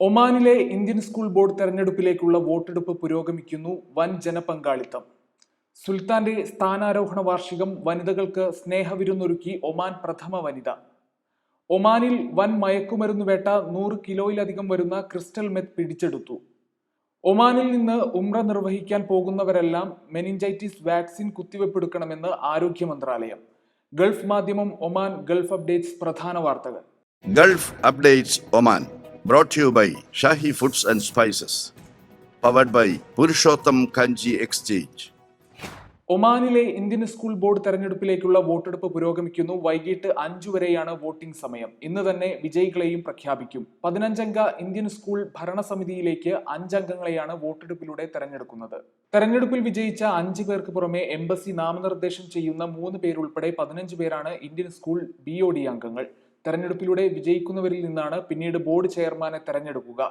ഒമാനിലെ Indian school board തെരഞ്ഞെടുപ്പിലേക്കുള്ള വോട്ടെടുപ്പ് പുരോഗമിക്കുന്നു വൻ ജനപങ്കാളിത്തം. സുൽത്താന്റെ സ്ഥാനാരോഹണ വാർഷികം വനിതകൾക്ക് സ്നേഹവിരുന്നൊരുക്കി ഒമാൻ പ്രഥമ വനിത. ഒമാനിൽ വൻ മയക്കുമരുന്ന് വേട്ട നൂറ് കിലോയിലധികം വരുന്ന ക്രിസ്റ്റൽ മെത്ത് പിടിച്ചെടുത്തു. ഒമാനിൽ നിന്ന് ഉമ്ര നിർവഹിക്കാൻ പോകുന്നവരെല്ലാം മെനിഞ്ചൈറ്റിസ് വാക്സിൻ കുത്തിവെപ്പെടുക്കണമെന്ന് ആരോഗ്യ മന്ത്രാലയം. ഗൾഫ് മാധ്യമം ഒമാൻ ഗൾഫ് അപ്ഡേറ്റ്സ് പ്രധാന വാർത്തകൾ. Gulf updates Oman. To you by Shahi Foods and Spices. Powered by Purushottam Kanji Exchange. ഒമാനിലെ ഇന്ത്യൻ സ്കൂൾ ബോർഡ് തെരഞ്ഞെടുപ്പിലേക്കുള്ള വോട്ടെടുപ്പ് പുരോഗമിക്കുന്നു. വൈകിട്ട് അഞ്ചു വരെയാണ് വോട്ടിംഗ് സമയം. ഇന്ന് തന്നെ വിജയികളെയും പ്രഖ്യാപിക്കും. പതിനഞ്ചംഗ ഇന്ത്യൻ സ്കൂൾ ഭരണസമിതിയിലേക്ക് അഞ്ചംഗങ്ങളെയാണ് വോട്ടെടുപ്പിലൂടെ തെരഞ്ഞെടുക്കുന്നത്. തെരഞ്ഞെടുപ്പിൽ വിജയിച്ച അഞ്ചു പേർക്ക് പുറമെ എംബസി നാമനിർദ്ദേശം ചെയ്യുന്ന മൂന്ന് പേരുൾപ്പെടെ പതിനഞ്ച് പേരാണ് ഇന്ത്യൻ സ്കൂൾ ബി അംഗങ്ങൾ. തെരഞ്ഞെടുപ്പിലൂടെ വിജയിക്കുന്നവരിൽ നിന്നാണ് പിന്നീട് ബോർഡ് ചെയർമാനെ തെരഞ്ഞെടുക്കുക.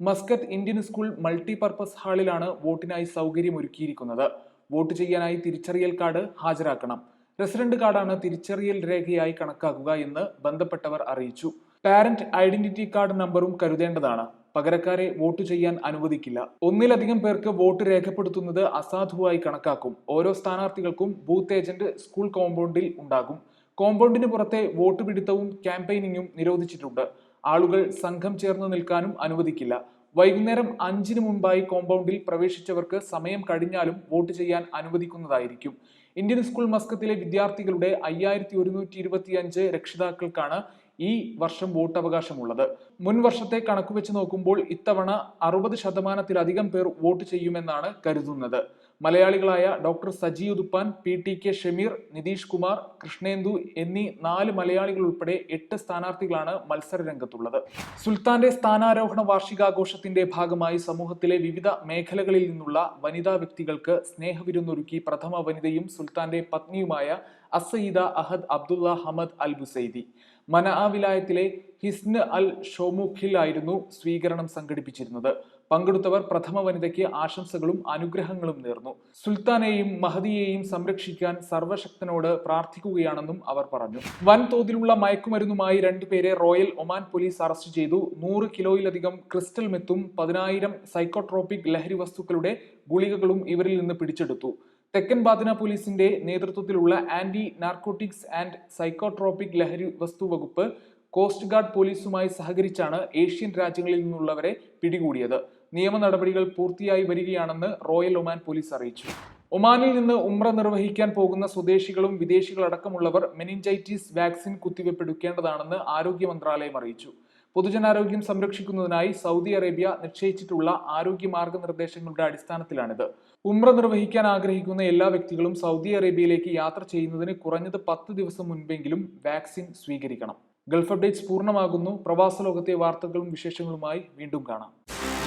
മസ്കറ്റ് ഇന്ത്യൻ സ്കൂൾ മൾട്ടിപർപ്പസ് ഹാളിലാണ് വോട്ടിനായി സൗകര്യം ഒരുക്കിയിരിക്കുന്നത് വോട്ട് ചെയ്യാനായി തിരിച്ചറിയൽ കാർഡ് ഹാജരാക്കണം. റെസിഡന്റ് കാർഡാണ് തിരിച്ചറിയൽ രേഖയായി കണക്കാക്കുക എന്ന് ബന്ധപ്പെട്ടവർ അറിയിച്ചു. പാരന്റ് ഐഡന്റിറ്റി കാർഡ് നമ്പറും കരുതേണ്ടതാണ്. പകരക്കാരെ വോട്ട് ചെയ്യാൻ അനുവദിക്കില്ല. ഒന്നിലധികം പേർക്ക് വോട്ട് രേഖപ്പെടുത്തുന്നത് അസാധുവായി കണക്കാക്കും. ഓരോ സ്ഥാനാർത്ഥികൾക്കും ബൂത്ത് ഏജന്റ് സ്കൂൾ കോമ്പൗണ്ടിൽ ഉണ്ടാകും. കോമ്പൗണ്ടിന് പുറത്തെ വോട്ട് പിടുത്തവും ക്യാമ്പയിനിങ്ങും നിരോധിച്ചിട്ടുണ്ട്. ആളുകൾ സംഘം ചേർന്ന് നിൽക്കാനും അനുവദിക്കില്ല. വൈകുന്നേരം അഞ്ചിന് മുമ്പായി കോമ്പൗണ്ടിൽ പ്രവേശിച്ചവർക്ക് സമയം കഴിഞ്ഞാലും വോട്ട് ചെയ്യാൻ അനുവദിക്കുന്നതായിരിക്കും. ഇന്ത്യൻ സ്കൂൾ മസ്കത്തിലെ വിദ്യാർത്ഥികളുടെ അയ്യായിരത്തി ഒരുന്നൂറ്റി രക്ഷിതാക്കൾക്കാണ് ഈ വർഷം വോട്ട് അവകാശമുള്ളത് മുൻ വർഷത്തെ കണക്കുവെച്ച് നോക്കുമ്പോൾ ഇത്തവണ അറുപത് ശതമാനത്തിലധികം പേർ വോട്ട് ചെയ്യുമെന്നാണ് കരുതുന്നത്. മലയാളികളായ doctor Saji Uthuppan P T K Shameer Nitish Kumar Krishnendu എന്നീ നാല് മലയാളികൾ ഉൾപ്പെടെ എട്ട് സ്ഥാനാർത്ഥികളാണ് മത്സര രംഗത്തുള്ളത്. സുൽത്താന്റെ സ്ഥാനാരോഹണ വാർഷികാഘോഷത്തിന്റെ ഭാഗമായി സമൂഹത്തിലെ വിവിധ മേഖലകളിൽ നിന്നുള്ള വനിതാ വ്യക്തികൾക്ക് സ്നേഹവിരുന്നൊരുക്കി പ്രഥമ വനിതയും സുൽത്താന്റെ പത്നിയുമായ Assayyida Ahad Abdullah Hamad Al Busaidi. Manah വിലായത്തിലെ Hisn Al ഷോമുഖിൽ ആയിരുന്നു സ്വീകരണം സംഘടിപ്പിച്ചിരുന്നത്. പങ്കെടുത്തവർ പ്രഥമ വനിതയ്ക്ക് ആശംസകളും അനുഗ്രഹങ്ങളും നേർന്നു. സുൽത്താനെയും മഹദിയെയും സംരക്ഷിക്കാൻ സർവശക്തനോട് പ്രാർത്ഥിക്കുകയാണെന്നും അവർ പറഞ്ഞു. വൻതോതിലുള്ള മയക്കുമരുന്നുമായി രണ്ടുപേരെ റോയൽ ഒമാൻ പോലീസ് അറസ്റ്റ് ചെയ്തു. നൂറ് കിലോയിലധികം ക്രിസ്റ്റൽ മെത്തും പതിനായിരം സൈക്കോട്രോപിക് ലഹരി വസ്തുക്കളുടെ ഗുളികകളും ഇവരിൽ നിന്ന് പിടിച്ചെടുത്തു. തെക്കൻ ബാദിന പോലീസിന്റെ നേതൃത്വത്തിലുള്ള ആന്റി നാർക്കോട്ടിക്സ് ആൻഡ് സൈക്കോട്രോപിക് ലഹരി വസ്തു വകുപ്പ് കോസ്റ്റ് ഗാർഡ് പോലീസുമായി സഹകരിച്ചാണ് ഏഷ്യൻ രാജ്യങ്ങളിൽ നിന്നുള്ളവരെ പിടികൂടിയത്. നിയമ നടപടികൾ പൂർത്തിയായി വരികയാണെന്ന് റോയൽ ഒമാൻ പോലീസ് അറിയിച്ചു. ഒമാനിൽ നിന്ന് ഉമ്ര നിർവഹിക്കാൻ പോകുന്ന സ്വദേശികളും വിദേശികളടക്കമുള്ളവർ മെനിഞ്ചൈറ്റിസ് വാക്സിൻ കുത്തിവെപ്പെടുക്കേണ്ടതാണെന്ന് ആരോഗ്യ മന്ത്രാലയം അറിയിച്ചു. പൊതുജനാരോഗ്യം സംരക്ഷിക്കുന്നതിനായി സൗദി അറേബ്യ നിശ്ചയിച്ചിട്ടുള്ള ആരോഗ്യ മാർഗനിർദ്ദേശങ്ങളുടെ അടിസ്ഥാനത്തിലാണിത്. ഉമ്ര നിർവഹിക്കാൻ ആഗ്രഹിക്കുന്ന എല്ലാ വ്യക്തികളും സൗദി അറേബ്യയിലേക്ക് യാത്ര ചെയ്യുന്നതിന് കുറഞ്ഞത് പത്ത് ദിവസം മുൻപെങ്കിലും വാക്സിൻ സ്വീകരിക്കണം. ഗൾഫ് അപ്ഡേറ്റ്സ് പൂർണമാകുന്നു. പ്രവാസ ലോകത്തെ വാർത്തകളും വിശേഷങ്ങളുമായി വീണ്ടും കാണാം.